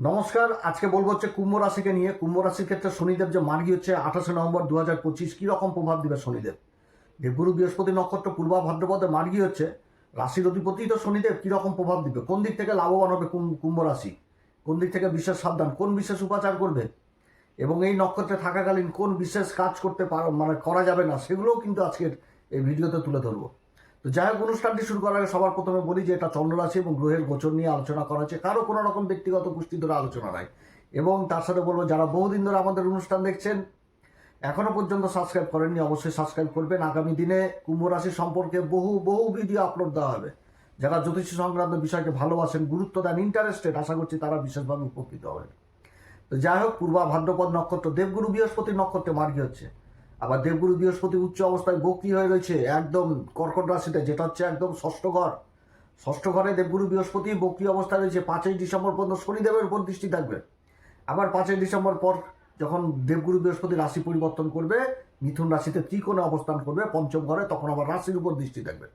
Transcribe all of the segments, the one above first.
নমস্কার, আজকে বলব হচ্ছে কুম্ভ রাশিকে নিয়ে। কুম্ভ রাশির ক্ষেত্রে শনিদেব যে মার্গী হচ্ছে আঠাশে নভেম্বর দু হাজার পঁচিশ কীরকম প্রভাব দেবে শনিদেব? দেবগুরু বৃহস্পতি নক্ষত্র, পূর্বা ভাদ্রপদে মার্গী হচ্ছে, রাশির অধিপতি তো শনিদেব কীরকম প্রভাব দিবে? কোন দিক থেকে লাভবান হবে কুম- কুম্ভ রাশি? কোন দিক থেকে বিশেষ সাবধান? কোন বিশেষ উপাচার করবে? এবং এই নক্ষত্রে থাকাকালীন কোন বিশেষ কাজ করতে পার মানে করা যাবে না, সেগুলোও কিন্তু আজকের এই ভিডিওতে তুলে ধরবো। তো যাই হোক, অনুষ্ঠানটি শুরু করার আগে সবার প্রথমে বলি যে এটা চন্দ্ররাশি এবং গ্রহের গোচর নিয়ে আলোচনা করা হচ্ছে। কারও কোনো রকম ব্যক্তিগত পুষ্টি ধরে আলোচনা নাই। এবং তার সাথে বলব, যারা বহুদিন ধরে আমাদের অনুষ্ঠান দেখছেন, এখনও পর্যন্ত সাবস্ক্রাইব করেননি, অবশ্যই সাবস্ক্রাইব করবেন। আগামী দিনে কুম্ভ রাশি সম্পর্কে বহু বহু ভিডিও আপলোড দেওয়া হবে। যারা জ্যোতিষী সংক্রান্ত বিষয়কে ভালোবাসেন, গুরুত্ব দেন ইন্টারেস্টেড আশা করছি তারা বিশেষভাবে উপকৃত হবেন। তো যাই হোক, পূর্বা ভাদ্রপদ নক্ষত্র, দেবগুরু বৃহস্পতি নক্ষত্রে মার্গী হচ্ছে। আবার দেবগুরু বৃহস্পতি উচ্চ অবস্থায় বক্রি হয়ে রয়েছে, একদম কর্কট রাশিতে, যেটা হচ্ছে একদম ষষ্ঠ ঘর। ষষ্ঠ ঘরে দেবগুরু বৃহস্পতি বক্রি অবস্থায় রয়েছে, পাঁচই ডিসেম্বর পর্যন্ত শনিদেবের উপর দৃষ্টি থাকবে। আবার পাঁচই ডিসেম্বর পর যখন দেবগুরু বৃহস্পতি রাশি পরিবর্তন করবে, মিথুন রাশিতে ত্রিকোণে অবস্থান করবে, পঞ্চম ঘরে, তখন আবার রাশির উপর দৃষ্টি থাকবে।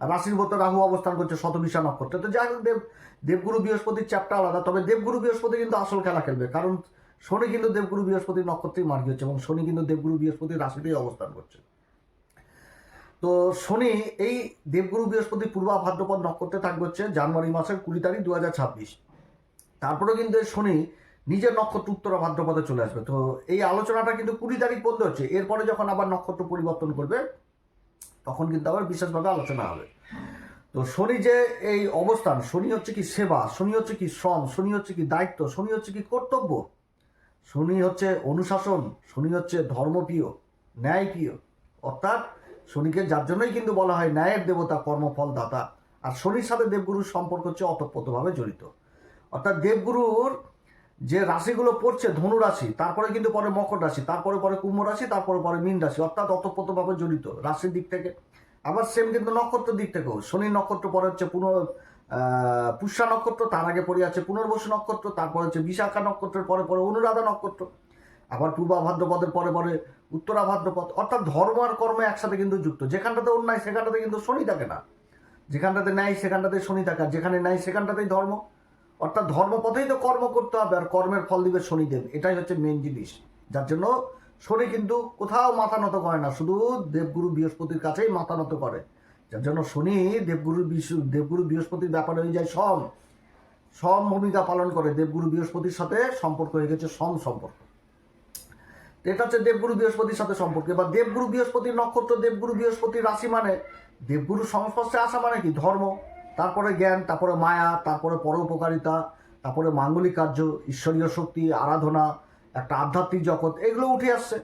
আর রাশির উপর তো রাহু অবস্থান করছে শতবিশা নক্ষত্রে। তো যাই হোক দেব, দেবগুরু বৃহস্পতির চ্যাপ্টার আলাদা, তবে দেবগুরু বৃহস্পতি কিন্তু আসল খেলা খেলবে। কারণ শনি কিন্তু দেবগুরু বৃহস্পতির নক্ষত্রেই মার্গী হচ্ছে এবং শনি কিন্তু দেবগুরু বৃহস্পতির রাশিতেই অবস্থান করছে। তো শনি এই দেবগুরু বৃহস্পতি পূর্বা ভাদ্রপদ নক্ষত্রে থাকবে হচ্ছে জানুয়ারি মাসের কুড়ি তারিখ দু হাজার ছাব্বিশ। তারপরে কিন্তু এই শনি নিজের নক্ষত্র উত্তরা ভাদ্রপদে চলে আসবে। তো এই আলোচনাটা কিন্তু কুড়ি তারিখ পর্যন্ত হচ্ছে। এরপরে যখন আবার নক্ষত্র পরিবর্তন করবে, তখন কিন্তু আবার বিশেষভাবে আলোচনা হবে। তো শনি যে এই অবস্থান, শনি হচ্ছে কি সেবা, শনি হচ্ছে কি শ্রম, শনি হচ্ছে কি দায়িত্ব, শনি হচ্ছে কি কর্তব্য শনি হচ্ছে অনুশাসন, শনি হচ্ছে ধর্মপ্রিয়, ন্যায়প্রিয়। অর্থাৎ শনিকে যার জন্যই কিন্তু বলা হয় ন্যায়ের দেবতা কর্মফল দাতা আর শনির সাথে দেবগুরুর সম্পর্ক হচ্ছে অতপ্রতভাবে জড়িত। অর্থাৎ দেবগুরুর যে রাশিগুলো পড়ছে, ধনু রাশি, তারপরে কিন্তু পরে মকর রাশি, তারপরে পরে কুম্ভ রাশি, তারপরে পরে মীন রাশি, অর্থাৎ অতপ্রতভাবে জড়িত রাশির দিক থেকে। আবার সেম কিন্তু নক্ষত্রের দিক থেকেও শনি নক্ষত্র পরে হচ্ছে পুনঃ পুষ্যা নক্ষত্র, তার আগে পড়ে আছে পুনর্বসু নক্ষত্র, তারপরে হচ্ছে বিশাখা নক্ষত্রের পরে পরে অনুরাধা নক্ষত্র, আবার পূর্বা ভাদ্রপদের পরে পরে উত্তরা ভাদ্রপদ, অর্থাৎ ধর্ম আর কর্ম একসাথে কিন্তু যুক্ত। যেখানটাতে অন্যায়, সেখানটাতে কিন্তু শনি থাকে না। যেখানটাতে ন্যায়, সেখানটাতে শনি থাকে। আর যেখানে ন্যায়, সেখানটাতেই ধর্ম। অর্থাৎ ধর্মপথেই তো কর্ম করতে হবে, আর কর্মের ফল দিবে শনিদেব। এটাই হচ্ছে মেন জিনিস। যার জন্য শনি কিন্তু কোথাও মাথা নত করে না, শুধু দেবগুরু বৃহস্পতির কাছেই মাথা নত করে। যার জন্য শনি দেবগুরু দেবগুরু বৃহস্পতির ব্যাপারে হয়ে যায় সম। সম ভূমিকা পালন করে, দেবগুরু বৃহস্পতির সাথে সম্পর্ক হয়ে গেছে সম সম্পর্ক। এটা হচ্ছে দেবগুরু বৃহস্পতির সাথে সম্পর্ক। এবার দেবগুরু বৃহস্পতির নক্ষত্র, দেবগুরু বৃহস্পতির রাশি মানে দেবগুরু সংস্পর্শে আসা মানে কি? ধর্ম। তারপরে জ্ঞান, তারপরে মায়া, তারপরে পরোপকারিতা, তারপরে মাঙ্গলিক কার্য, ঈশ্বরীয় শক্তি, আরাধনা, একটা আধ্যাত্মিক জগৎ, এগুলো উঠে আসছে।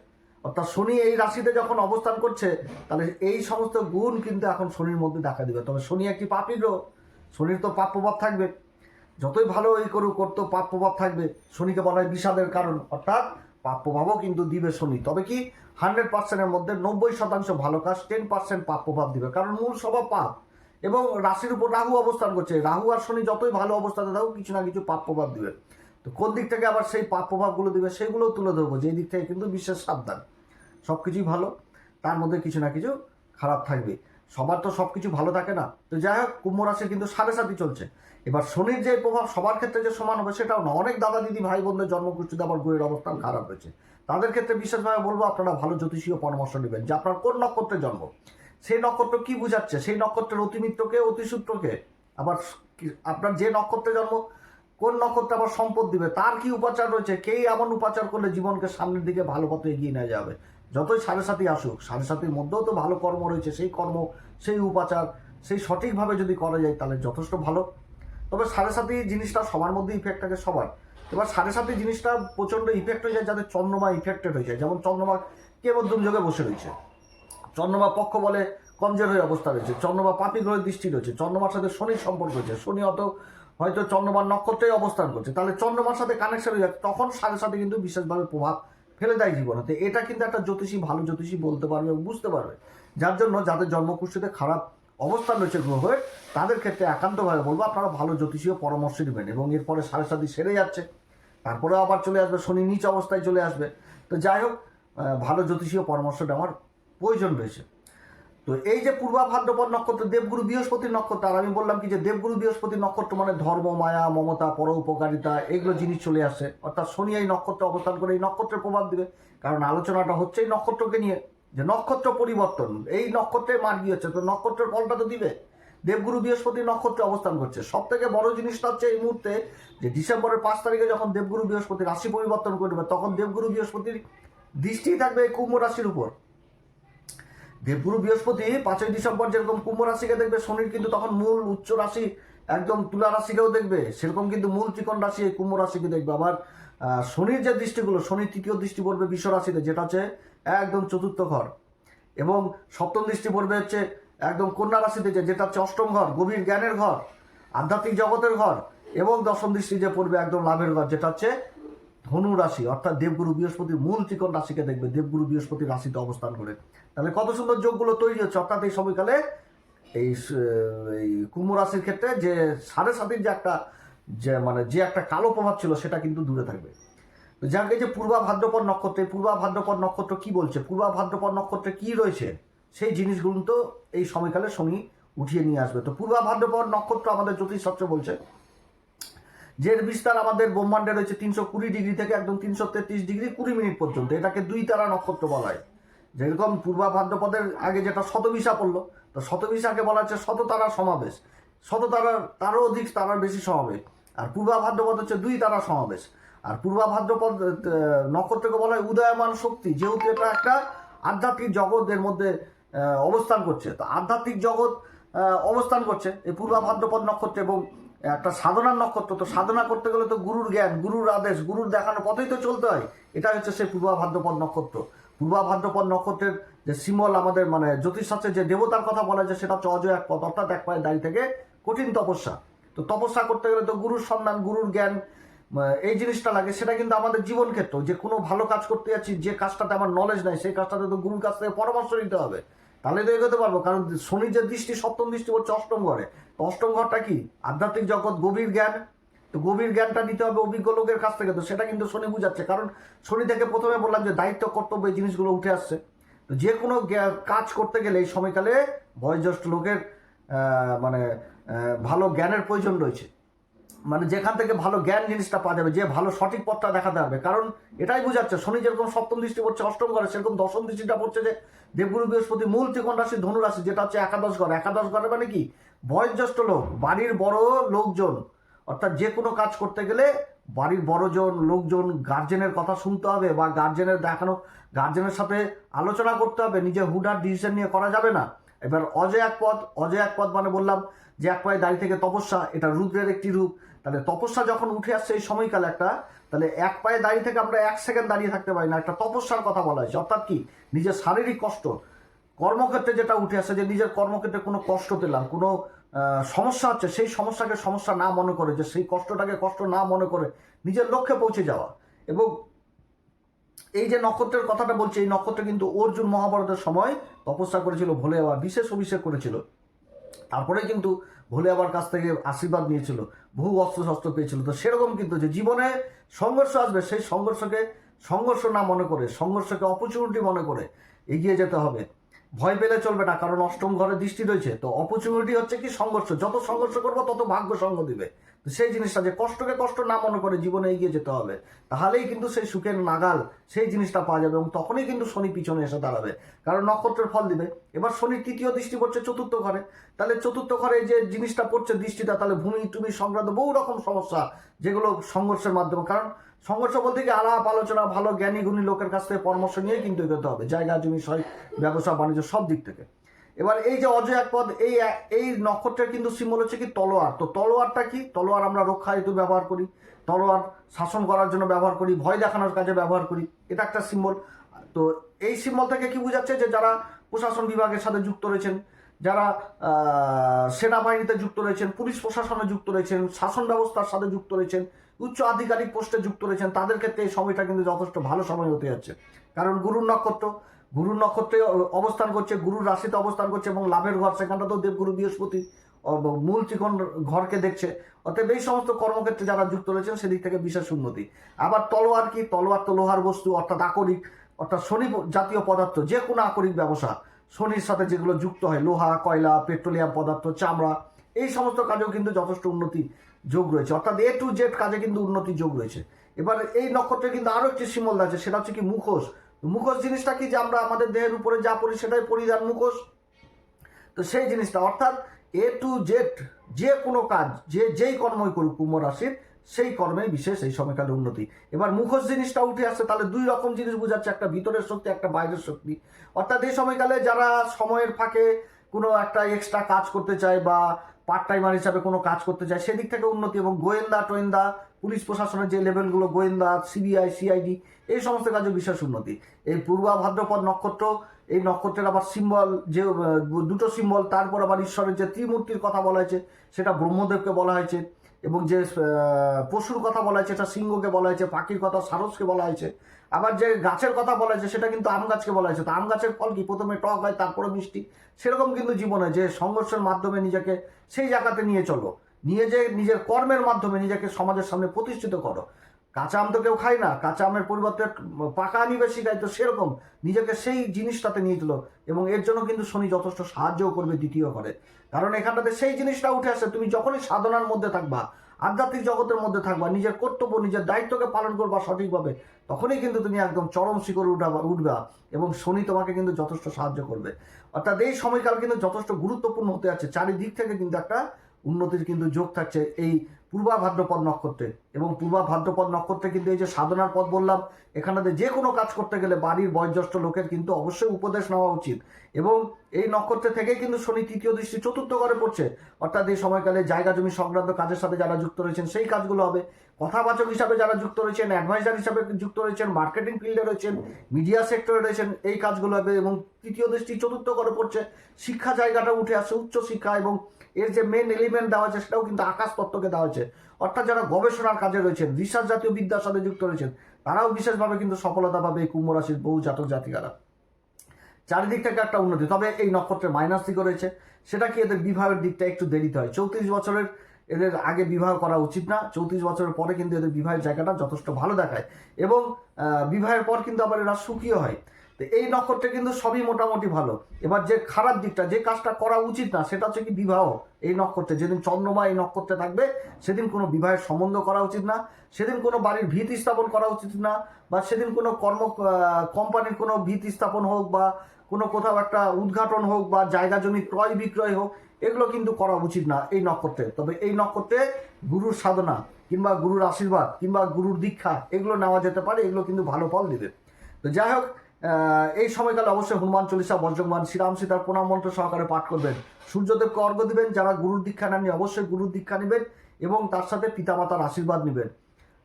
অর্থাৎ শনি এই রাশিতে যখন অবস্থান করছে, তাহলে এই সমস্ত গুণ কিন্তু এখন শনির মধ্যে দেখা দিবে। তবে শনি একটি পাপী গ্রহ, শনির তো পাপ প্রভাব থাকবে। যতই ভালো এই করুক করতো পাপ প্রভাব থাকবে। শনিকে বলা হয় বিষাদের কারণ। অর্থাৎ পাপ প্রভাবও কিন্তু দিবে শনি। তবে কি? হান্ড্রেড পার্সেন্টের মধ্যে নব্বই শতাংশ ভালো কাজ টেন পার্সেন্ট পাপ প্রভাব দিবে। কারণ মূল স্বভাব পাপ। এবং রাশির উপর রাহু অবস্থান করছে। রাহু আর শনি যতই ভালো অবস্থাতে থাকুক, কিছু না কিছু পাপ প্রভাব দিবে। তো কোন দিক থেকে আবার সেই পাপ প্রভাবগুলো দিবে সেগুলোও তুলে ধরবো। যেই দিক থেকে কিন্তু বিশেষ সাবধান। সব কিছুই ভালো, তার মধ্যে কিছু না কিছু খারাপ থাকবে। সবার তো সব কিছু ভালো থাকে না। তো যাই হোক, কুম্ভ রাশির কিন্তু সাড়ে সাথে চলছে। এবার শনির যে প্রভাব, সবার ক্ষেত্রে যে সমান হবে সেটাও না। অনেক দাদা দিদি, ভাই বোনদের জন্মকুষ্ঠিতে আবার গ্রহের অবস্থান খারাপ হয়েছে। তাদের ক্ষেত্রে বিশেষভাবে বলব, আপনারা ভালো জ্যোতিষীয় পরামর্শ নেবেন যে আপনার কোন নক্ষত্রে জন্ম। সেই নক্ষত্র কি বুঝাচ্ছে? সেই নক্ষত্রের অতিমিত্রকে, অতিসূত্রকে? আবার আপনার যে নক্ষত্রে জন্ম, কোন নক্ষত্রে আবার সম্পদ দিবে? তার কি উপাচার রয়েছে? কে এমন উপাচার করলে জীবনকে সামনের দিকে ভালো পথে এগিয়ে নিয়ে যাবে? যতই সাড়ে সাথী আসুক, সাড়ে সাথীর মধ্যেও তো ভালো কর্ম রয়েছে, সেই কর্ম, সেই উপাচার, সেই সঠিকভাবে যদি করা যায় তাহলে যথেষ্ট ভালো। তবে সাড়ে সাথী জিনিসটা সবার মধ্যে ইফেক্ট থাকে, সবার। এবার সাড়ে সাথী জিনিসটা প্রচণ্ড ইফেক্ট হয়ে যায় যাদের চন্দ্রমা ইফেক্টেড হয়ে যায়। যেমন চন্দ্রমা কে মধ্যম যোগে বসে রয়েছে? চন্দ্রমা পক্ষ বলে কমজোর হয়ে অবস্থা রয়েছে। চন্দ্রমা পাপি গ্রহের দৃষ্টি রয়েছে। চন্দ্রমার সাথে শনির সম্পর্ক রয়েছে। শনি অত হয়তো চন্দ্রমার নক্ষত্রেই অবস্থান করছে। তাহলে চন্দ্রমার সাথে কানেকশন হয়ে যাচ্ছে তখন সাথে সাথে কিন্তু বিশেষভাবে প্রভাব ফেলে দেয় জীবনে তো এটা কিন্তু একটা জ্যোতিষী, ভালো জ্যোতিষী বলতে পারবে এবং বুঝতে পারবে। যার জন্য যাদের জন্মকুষ্ঠিতে খারাপ অবস্থান রয়েছে গ্রহের তাদের ক্ষেত্রে একান্তভাবে বলব আপনারা ভালো জ্যোতিষীয় পরামর্শ নেবেন এবং এরপরে সাড়ে সাথে সেরে যাচ্ছে। তারপরে আবার চলে আসবে, শনি নিচ অবস্থায় চলে আসবে। তো যাই হোক ভালো জ্যোতিষীয় পরামর্শ নেওয়ার প্রয়োজন রয়েছে। তো এই যে পূর্বা ভাদ্রপদ নক্ষত্র, দেবগুরু বৃহস্পতির নক্ষত্র, আর আমি বললাম কি যে দেবগুরু বৃহস্পতির নক্ষত্র মানে ধর্ম, মায়া, মমতা, পর উপকারিতা, এগুলো জিনিস চলে আসে। অর্থাৎ শনি এই নক্ষত্রে অবস্থান করে, এই নক্ষত্রের প্রভাব দেবে। কারণ আলোচনাটা হচ্ছে এই নক্ষত্রকে নিয়ে, যে নক্ষত্র পরিবর্তন, এই নক্ষত্রে মার্গি হচ্ছে, তো নক্ষত্রের ফলটা তো দিবে। দেবগুরু বৃহস্পতি নক্ষত্রে অবস্থান করছে। সব থেকে বড় জিনিসটা হচ্ছে এই মুহূর্তে যে ডিসেম্বরের পাঁচ তারিখে যখন দেবগুরু বৃহস্পতি রাশি পরিবর্তন করবে, তখন দেবগুরু বৃহস্পতির দৃষ্টি থাকবে কুম্ভ রাশির উপর। দেবগুরু বৃহস্পতি, পাঁচই ডিসেম্বর যেরকম কুম্ভ রাশিকে দেখবে, শনির কিন্তু তখন মূল উচ্চ রাশি, একদম তুলা রাশিকেও দেখবে, সেরকম কিন্তু মূল ত্রিকোণ রাশি এই কুম্ভ রাশিকে দেখবে। আবার শনির যে দৃষ্টিগুলো, শনির তৃতীয় দৃষ্টি পড়বে বিশ্ব রাশিতে, যেটা হচ্ছে একদম চতুর্থ ঘর। এবং সপ্তম দৃষ্টি পড়বে হচ্ছে একদম কন্যা রাশিতে, যে যেটা হচ্ছে অষ্টম ঘর, গভীর জ্ঞানের ঘর, আধ্যাত্মিক জগতের ঘর, এবং দশম দৃষ্টি যে পড়বে একদম লাভের ঘর, যেটা হচ্ছে ধনু রাশি, অর্থাৎ দেবগুরু বৃহস্পতির মূল ত্রিকোণ রাশিকে দেখবে। দেবগুরু বৃহস্পতির রাশিতে অবস্থান করে। তাহলে কত সুন্দর যোগগুলো তৈরি হচ্ছে? অর্থাৎ এই সময়কালে এই এই কুম্ভ রাশির ক্ষেত্রে যে সাড়ে সাতির যে একটা, যে মানে যে একটা কালো প্রভাব ছিল, সেটা কিন্তু দূরে থাকবে। তো যাক যে পূর্বা ভাদ্রপদ নক্ষত্রে পূর্বা ভাদ্রপদ নক্ষত্র কি বলছে? পূর্বা ভাদ্রপদ নক্ষত্রে কি রয়েছে? সেই জিনিসগুলো তো এই সময়কালে শনি উঠিয়ে নিয়ে আসবে। তো পূর্বা ভাদ্রপদ নক্ষত্র আমাদের জ্যোতিষশাস্ত্র বলছে যে বিস্তার আমাদের ব্রহ্মাণ্ডে রয়েছে তিনশো কুড়ি ডিগ্রি থেকে একদম তিনশো তেত্রিশ ডিগ্রি কুড়ি মিনিট পর্যন্ত। এটাকে দুই তারা নক্ষত্র বলা হয়। যেরকম পূর্বা ভাদ্রপদের আগে যেটা শতবিশা পড়ল, তো শতবিশাকে বলা হচ্ছে শত তারার সমাবেশ। শত তারার তারও অধিক তারার বেশি সমাবেশ। আর পূর্বা ভাদ্রপদ হচ্ছে দুই তারা সমাবেশ। আর পূর্বা ভাদ্রপদ নক্ষত্রকে বলা হয় উদয়মান শক্তি, যেহেতু এটা একটা আধ্যাত্মিক জগতের মধ্যে অবস্থান করছে। তো আধ্যাত্মিক জগৎ অবস্থান করছে এই পূর্বা ভাদ্রপদ নক্ষত্র এবং একটা সাধনার নক্ষত্র, তো সাধনা করতে গেলে তো গুরুর জ্ঞান, গুরুর আদেশ, গুরুর দেখানো পথেই তো চলতে হয়। এটা হচ্ছে সেই পূর্বা ভাদ্রপদ নক্ষত্র। পূর্বা ভাদ্রপদ নক্ষত্রের যে সিমল আমাদের মানে জ্যোতিষশাস্ত্রে যে দেবতার কথা বলা যায়, সেটা অজয় এক পথ, অর্থাৎ এক পায়ে দাঁড়িয়ে থেকে কঠিন তপস্যা। তো তপস্যা করতে গেলে তো গুরুর সম্মান গুরুর জ্ঞান এই জিনিসটা লাগে। সেটা কিন্তু আমাদের জীবন ক্ষেত্র। যে কোনো ভালো কাজ করতে যাচ্ছি, যে কাজটাতে আমার নলেজ নাই, সেই কাজটাতে তো গুরুর কাছ থেকে পরামর্শ নিতে হবে। তাহলে তো এগোতে পারব, কারণ শনির যে দৃষ্টি, সপ্তম দৃষ্টি হচ্ছে অষ্টম ঘরে। তো অষ্টম ঘরটা কি? আধ্যাত্মিক জগৎ, গভীর জ্ঞান। তো গভীর জ্ঞানটা নিতে হবে অভিজ্ঞ লোকের কাছ থেকে, তো সেটা কিন্তু শনি বুঝাচ্ছে। কারণ শনি থেকে প্রথমে বললাম যে দায়িত্ব, কর্তব্য এই জিনিসগুলো উঠে আসছে। তো যে কোনো কাজ করতে গেলে এই সময়কালে বয়োজ্যেষ্ঠ লোকের মানে ভালো জ্ঞানের প্রয়োজন রয়েছে। মানে যেখান থেকে ভালো জ্ঞান জিনিসটা পাওয়া যাবে, যে ভালো সঠিক পথটা দেখাতে হবে কারণ এটাই বোঝাচ্ছে, শনি যেরকম সপ্তম দৃষ্টি পড়ছে, অষ্টম ঘরে, সেরকম দশম দৃষ্টিটা পড়ছে যে দেবগুরু, বৃহস্পতি, মূল ত্রিকোণ রাশি ধনু রাশি যেটা হচ্ছে একাদশ ঘর। একাদশ ঘরে মানে কি? বয়োজ্যেষ্ঠ লোক, বাড়ির বড় লোকজন। অর্থাৎ যে কোনো কাজ করতে গেলে বাড়ির বড়জন লোকজন গার্জেনের কথা শুনতে হবে বা গার্জেনের দেখানো গার্জেনের সাথে আলোচনা করতে হবে, নিজে হুডার ডিসিশন নিয়ে করা যাবে না। এবার অজয় এক পদ অজয় এক পদ মানে বললাম যে এক পায়ে দাঁড়িয়ে থেকে তপস্যা, এটা রুদ্রের একটি রূপ। তাহলে তপস্যা যখন উঠে আসছে এই সময়কালে একটা, তাহলে এক পায়ে দাঁড়িয়ে থেকে আমরা এক সেকেন্ড দাঁড়িয়ে থাকতে পারি না। একটা তপস্যার কথা বলা হয়েছে। অর্থাৎ কি? নিজের শারীরিক কষ্ট। কর্মক্ষেত্রে যেটা উঠে আসে যে নিজের কর্মক্ষেত্রে কোনো কষ্ট পেলাম, কোনো সমস্যা হচ্ছে, সেই সমস্যাকে সমস্যা না মনে করে, যে সেই কষ্টটাকে কষ্ট না মনে করে নিজের লক্ষ্যে পৌঁছে যাওয়া। এবং এই যে নক্ষত্রের কথাটা বলছি, এই নক্ষত্র কিন্তু অর্জুন মহাভারতের সময় তপস্যা করেছিল, ভোলে আবার বিশেষ অভিষেক করেছিল। তারপরে কিন্তু ভোলে আবার কাছ থেকে আশীর্বাদ নিয়েছিল, বহু অস্ত্র শস্ত্র পেয়েছিল। তো সেরকম কিন্তু যে জীবনে সংঘর্ষ আসবে, সেই সংঘর্ষকে, সংঘর্ষ না মনে করে, সংঘর্ষকে অপরচুনিটি মনে করে এগিয়ে যেতে হবে। ভয় পেলে চলবে না, কারণ অষ্টম ঘরে দৃষ্টি রয়েছে। তো অপরচুনিটি হচ্ছে কি সংঘর্ষ, যত সংঘর্ষ করব তত ভাগ্য সঙ্গ দিবে। তো সেই জিনিসটা যে কষ্টকে কষ্ট না মনে করে জীবনে এগিয়ে যেতে হবে, তাহলেই কিন্তু সেই সুখের নাগাল সেই জিনিসটা পাওয়া যাবে এবং তখনই কিন্তু শনি পিছনে এসে দাঁড়াবে। কারণ নক্ষত্রের ফল দিবে। এবার শনির তৃতীয় দৃষ্টি পড়ছে চতুর্থ ঘরে। তাহলে চতুর্থ ঘরে যে জিনিসটা পড়ছে দৃষ্টিটা, তাহলে ভূমি, টুমি, সংক্রান্ত বহু রকম সমস্যা যেগুলো সংঘর্ষের মাধ্যমে। কারণ সংঘর্ষ বলতে কি আলাপ, আলোচনা, ভালো জ্ঞানী, গুণী লোকের কাছ থেকে পরামর্শ নিয়ে কিন্তু এগোতে হবে। জায়গা, জমি সয় ব্যবসা, বাণিজ্য সব দিক থেকে। এবার এই যে অজয় এক পদ, এই এই নক্ষত্রের কিন্তু সিম্বল হচ্ছে কি তলোয়ার। তো তলোয়ারটা কি? তলোয়ার আমরা রক্ষা হেতু ব্যবহার করি। তলোয়ার শাসন করার জন্য ব্যবহার করি, ভয় দেখানোর কাজে ব্যবহার করি। এটা একটা সিম্বল তো এই সিম্বল থেকে কি বোঝাচ্ছে যে যারা প্রশাসন বিভাগের সাথে যুক্ত রয়েছেন, যারা সেনাবাহিনীতে যুক্ত রয়েছেন, পুলিশ প্রশাসনে যুক্ত রয়েছেন, শাসন ব্যবস্থার সাথে যুক্ত রয়েছেন উচ্চ আধিকারিক পোস্টে যুক্ত রয়েছেন। তাদের ক্ষেত্রে এই সময়টা কিন্তু যথেষ্ট ভালো সময় হতে যাচ্ছে। কারণ গুরুর নক্ষত্র, গুরুর নক্ষত্রে অবস্থান করছে, গুরুর রাশিতে অবস্থান করছে এবং লাভের ঘর সেখানটা তো দেবগুরু, বৃহস্পতি মূল ত্রিকোণ ঘরকে দেখছে। অতএব এই সমস্ত কর্মক্ষেত্রে যারা যুক্ত রয়েছেন, সেদিক থেকে বিশেষ উন্নতি। আবার তলোয়ার কি? তলোয়ার তো লোহার বস্তু, অর্থাৎ আকরিক, অর্থাৎ শনি জাতীয় পদার্থ যে কোনো আকরিক ব্যবসা। শনির সাথে যেগুলো যুক্ত হয়, লোহা, কয়লা, পেট্রোলিয়াম পদার্থ, চামড়া এই সমস্ত কাজেও কিন্তু যথেষ্ট উন্নতি যোগ রয়েছে। অর্থাৎ এ টু জেড কাজে কিন্তু উন্নতি যোগ রয়েছে। এবার এই নক্ষত্রে কিন্তু আরও একটি সিম্বল আছে, সেটা হচ্ছে কি মুখোশ। মুখোশ জিনিসটা কি যে আমরা আমাদের দেহের উপরে যা পরি সেটাই পরিধান মুখোশ? তো সেই জিনিসটা, অর্থাৎ এ টু জেড যে কোনো কাজ, যে যেই কর্মই করুক কুম্ভ রাশির, সেই কর্মেই বিশেষ এই সময়কালে উন্নতি। এবার মুখোশ জিনিসটা উঠে আসছে, তাহলে দুই রকম জিনিস বোঝাচ্ছে, একটা ভিতরের শক্তি, একটা বাইরের শক্তি। অর্থাৎ এই সময়কালে যারা সময়ের ফাঁকে কোনো একটা এক্সট্রা কাজ করতে চায় বা পার্ট টাইমার হিসাবে কোনো কাজ করতে চায় সেদিক থেকে উন্নতি এবং গোয়েন্দা, টোয়েন্দা, পুলিশ প্রশাসনের যে লেভেলগুলো, গোয়েন্দা, সিবিআই, সিআইডি, এই সমস্ত কাজে বিশেষ উন্নতি। এই পূর্বা ভাদ্রপদ নক্ষত্র, এই নক্ষত্রের আবার সিম্বল যে দুটো সিম্বল তারপর আবার ঈশ্বরের যে ত্রিমূর্তির কথা বলা হয়েছে, সেটা ব্রহ্মদেবকে বলা হয়েছে। এবং যে পশুর কথা বলা হয়েছে, এটা সিংহকে বলা হয়েছে, পাখির কথা সারসকে বলা হয়েছে, আবার যে গাছের কথা বলা হয়েছে, সেটা কিন্তু আম গাছকে বলা হয়েছে। তো আম গাছের ফল কি? প্রথমে টক হয়, তারপরে মিষ্টি। সেরকম কিন্তু জীবনে যে সংঘর্ষের মাধ্যমে নিজেকে সেই জায়গাতে নিয়ে চলো। নিয়ে যে নিজের কর্মের মাধ্যমে নিজেকে সমাজের সামনে প্রতিষ্ঠিত করো। কাঁচা আম তো কেউ খায় না, কাঁচা আমের পরিবর্তে পাকা আমই বেশি খায়, তো সেরকম নিজেকে সেই জিনিসটাতে নিয়ে চলো এবং এর জন্য কিন্তু শনি যথেষ্ট সাহায্যও করবে, দ্বিতীয় করে। কারণ এখানটাতে সেই জিনিসটা উঠে আসে, তুমি যখনই সাধনার মধ্যে থাকবা, আধ্যাত্মিক জগতের মধ্যে থাকবা, নিজের কর্তব্য, নিজের দায়িত্বকে পালন করবা সঠিকভাবে, তখনই কিন্তু তুমি একদম চরম শিখরে উঠাবা, উঠবা এবং শনি তোমাকে কিন্তু যথেষ্ট সাহায্য করবে। অর্থাৎ এই সময়কাল কিন্তু যথেষ্ট গুরুত্বপূর্ণ হতে আছে চারিদিক থেকে কিন্তু একটা উন্নতির কিন্তু যোগ থাকছে এই পূর্বা ভাদ্রপদ নক্ষত্রে। এবং পূর্বা ভাদ্রপদ নক্ষত্রে কিন্তু এই যে সাধনার পথ বললাম এখানে যে কোনো কাজ করতে গেলে বাড়ির বয়োজ্যেষ্ঠ লোকের কিন্তু অবশ্যই উপদেশ নেওয়া উচিত। এবং এই নক্ষত্রে থেকে কিন্তু শনি তৃতীয় দৃষ্টি চতুর্থ ঘরে পড়ছে। অর্থাৎ এই সময়কালে জায়গা জমি সংক্রান্ত কাজের সাথে যারা যুক্ত রয়েছেন, সেই কাজগুলো হবে। কথাবাচক হিসাবে যারা যুক্ত রয়েছেন অ্যাডভাইজার হিসাবে যুক্ত রয়েছেন মার্কেটিং ফিল্ডে রয়েছেন মিডিয়া সেক্টরে রয়েছেন, এই কাজগুলো হবে। এবং তৃতীয় দৃষ্টি চতুর্থ ঘরে পড়ছে। শিক্ষা জায়গাটা উঠে আসছে উচ্চ শিক্ষা এবং এর যে মেন এলিমেন্ট দেওয়া আছে সেটাও কিন্তু আকাশ তত্ত্বকে দেওয়া হয়েছে। অর্থাৎ যারা গবেষণার কাজে রয়েছেন রিসার্চ জাতীয় বিদ্যার সাথে যুক্ত রয়েছেন, তারাও বিশেষভাবে কিন্তু সফলতা পাবে এই কুম্ভ রাশির বহু জাতক জাতিকারা। চারিদিক থেকে একটা উন্নতি, তবে এই নক্ষত্রের মাইনাস দিকও রয়েছে। সেটা কি এদের বিবাহের দিকটা একটু দেরিতে হয়? চৌত্রিশ বছরের এদের আগে বিবাহ করা উচিত না। চৌত্রিশ বছরের পরে কিন্তু এদের বিবাহের জায়গাটা যথেষ্ট ভালো দেখায় এবং বিবাহের পর কিন্তু আবার এরা সুখীও হয়। তো এই নক্ষত্রে কিন্তু সবই মোটামুটি ভালো। এবার যে খারাপ দিকটা, যে কাজটা করা উচিত না, সেটা হচ্ছে কি বিবাহ। এই নক্ষত্রে, যেদিন চন্দ্রমা এই নক্ষত্রে থাকবে, সেদিন কোনো বিবাহের সম্বন্ধ করা উচিত না, সেদিন কোনো বাড়ির ভিত স্থাপন করা উচিত না, বা সেদিন কোনো কর্ম কোম্পানির কোনো ভিত স্থাপন হোক, বা কোনো কোথাও একটা উদ্ঘাটন হোক, বা জায়গা জমি ক্রয় বিক্রয় হোক, এগুলো কিন্তু করা উচিত না এই নক্ষত্রে। তবে এই নক্ষত্রে গুরুর সাধনা, কিংবা গুরুর আশীর্বাদ, কিংবা গুরুর দীক্ষা, এগুলো নেওয়া যেতে পারে, এগুলো কিন্তু ভালো ফল দেবে। তো যাই হোক এই সময়কালে অবশ্যই হনুমান চল্লিশা বজ্রমান শ্রীরাম সীতার প্রণাম মন্ত্র সহকারে পাঠ করবেন। সূর্যদেবকে অর্ঘ দিবেন, যারা গুরুর দীক্ষা নেননি অবশ্যই গুরুর দীক্ষা নেবেন এবং তার সাথে পিতামাতার আশীর্বাদ নেবেন।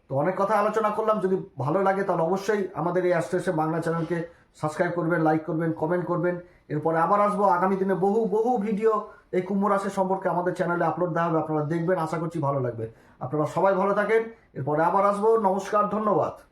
তো অনেক কথা আলোচনা করলাম, যদি ভালো লাগে তাহলে অবশ্যই আমাদের এই অ্যাস্ট্রেসে বাংলা চ্যানেলকে সাবস্ক্রাইব করবেন লাইক করবেন কমেন্ট করবেন। এরপরে আবার আসব আগামী দিনে বহু বহু ভিডিও এই কুম্ভ রাশি সম্পর্কে আমাদের চ্যানেলে আপলোড দেওয়া হবে। আপনারা দেখবেন, আশা করছি ভালো লাগবে। আপনারা সবাই ভালো থাকেন। এরপরে আবার আসব। নমস্কার, ধন্যবাদ।